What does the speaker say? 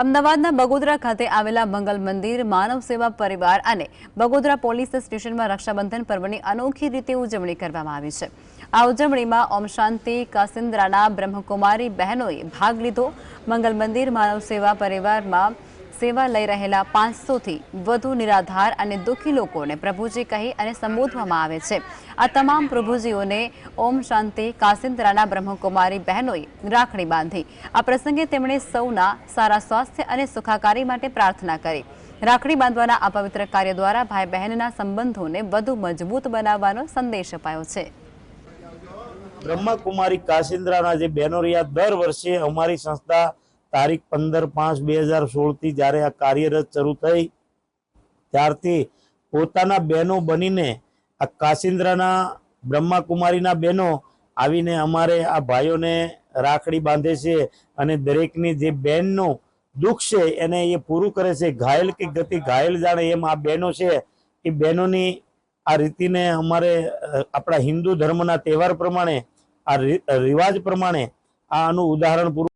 અમદાવાદના બગોદરા ખાતે આવેલા મંગલ મંદિર, માનવ સેવા પરિવાર અને બગોદરા પોલીસ સ્ટેશનમાં રક્ષાબંધન પર્વની અનોખી રીતે ઉજવણી કરવામાં આવી છે. આ ઉજવણીમાં ઓમ શાંતિ કાસિન્દ્રાના બ્રહ્મકુમારી બહેનોએ ભાગ લીધો. મંગલ મંદિર, માનવ સેવા પરિવારમાં સેવા લઈ રહેલા પાંચસોથી વધુ નિરાધાર અને દુઃખી લોકોને પ્રભુજી કહી અને સંબોધવામાં આવે છે. આ તમામ પ્રભુજીઓને ઓમ શાંતિ કાસિન્દ્રાના બ્રહ્મકુમારી બહેનોએ રાખડી બાંધી. આ પ્રસંગે તેમણે સૌના સારા સ્વાસ્થ્ય અને સુખાકારી માટે પ્રાર્થના કરી. રાખડી બાંધવાના આ પવિત્ર કાર્ય દ્વારા ભાઈ બહેનના સંબંધોને વધુ મજબૂત બનાવવાનો સંદેશ અપાયો છે. બ્રહ્માકુમારી કાશિન્દ્રાના જે બહેનો રહ્યા, દર વર્ષે અમારી સંસ્થા તારીખ પંદર પાંચ બે હજાર સોળથી જ્યારે આ કાર્યરત શરૂ થઈ, ત્યારથી પોતાના બહેનો બનીને આ કાશિન્દ્રાના બ્રહ્માકુમારીના બહેનો આવીને અમારે આ ભાઈઓને રાખડી બાંધે છે અને દરેકની જે બહેનનું દુઃખ છે એને એ પૂરું કરે છે, ઘાયલ કે ગતિ ઘાયલ જાણે એમ આ બહેનો છે, એ બહેનોની આ રીતિને અમારે આપણા હિન્દુ ધર્મના તહેવાર પ્રમાણે, આ રિવાજ પ્રમાણે આનું ઉદાહરણ પૂરું